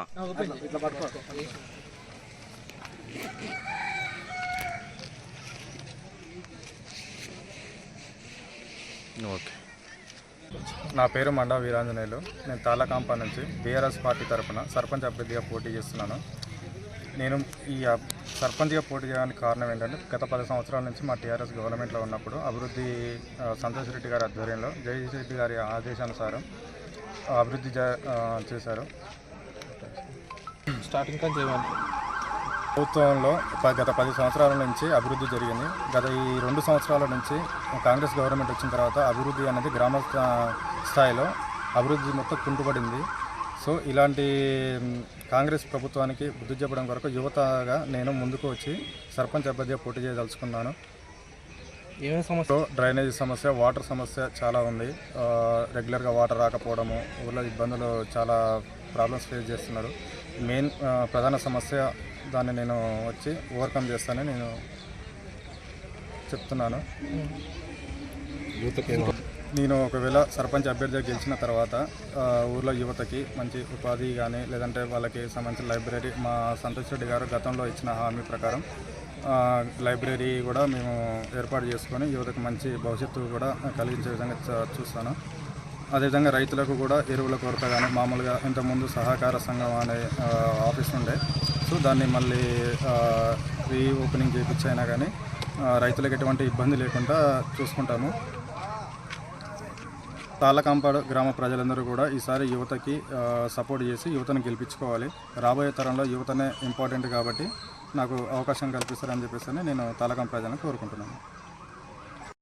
ఇట్లా పట్టుకో ఓకే. నా పేరు మండా వీరాంజనేయులు. నేను తాళ్ళకాంప నుంచి బీఆర్ఎస్ పార్టీ తరఫున సర్పంచ్ అభ్యర్థిగా పోటీ చేస్తున్నాను. నేను ఈ సర్పంచ్గా పోటీ చేయడానికి కారణం ఏంటంటే గత పది సంవత్సరాల నుంచి మా టీఆర్ఎస్ గవర్నమెంట్లో ఉన్నప్పుడు అభివృద్ధి సంతోష్ రెడ్డి గారి ఆధ్వర్యంలో జగదీష్ రెడ్డి గారి ఆదేశానుసారం అభివృద్ధి చేశారు. స్టార్టింగ్ కానీ చేయమని ప్రభుత్వంలో గత పది సంవత్సరాల నుంచి అభివృద్ధి జరిగింది. గత ఈ రెండు సంవత్సరాల నుంచి కాంగ్రెస్ గవర్నమెంట్ వచ్చిన తర్వాత అభివృద్ధి అనేది గ్రామ స్థా- స్థాయిలో అభివృద్ధి మొత్తం కుంటుపడింది. సో ఇలాంటి కాంగ్రెస్ ప్రభుత్వానికి బుద్ధి చెప్పడం కొరకు యువతగా నేను ముందుకు వచ్చి సర్పంచ్ అభ్యర్థిగా పోటీ చేయదలుచుకున్నాను. ఏమేమి సమస్య? డ్రైనేజ్ సమస్య వాటర్ సమస్య చాలా ఉంది. రెగ్యులర్గా వాటర్ రాకపోవడము ఊళ్ళో ఇబ్బందులు చాలా ప్రాబ్లమ్స్ ఫేస్ చేస్తున్నారు. మెయిన్ ప్రధాన సమస్య దాన్ని నేను వచ్చి ఓవర్కమ్ చేస్తానని నేను చెప్తున్నాను. నేను ఒకవేళ సర్పంచ్ అభ్యర్థిగా గెలిచిన తర్వాత ఊర్లో యువతకి మంచి ఉపాధి కానీ లేదంటే వాళ్ళకి సంబంధించిన లైబ్రరీ మా సంతోష్ రెడ్డి గారు గతంలో ఇచ్చిన హామీ ప్రకారం లైబ్రరీ కూడా మేము ఏర్పాటు చేసుకొని యువతకు మంచి భవిష్యత్తు కూడా కలిగించే విధంగా చూస్తాను. అదేవిధంగా రైతులకు కూడా ఎరువుల కొరత కానీ మామూలుగా ఇంతకుముందు సహకార సంఘం అనే ఆఫీస్ ఉండే. సో దాన్ని మళ్ళీ రీఓపెనింగ్ చేయించైనా కానీ రైతులకు ఎటువంటి ఇబ్బంది లేకుండా చూసుకుంటాము. తాళ్ళకాంపాడు గ్రామ ప్రజలందరూ కూడా ఈసారి యువతకి సపోర్ట్ చేసి యువతను గెలిపించుకోవాలి. రాబోయే తరంలో యువతనే ఇంపార్టెంట్ కాబట్టి నాకు అవకాశం కల్పిస్తారని చెప్పేసి నేను తాళకాం ప్రజలను కోరుకుంటున్నాను.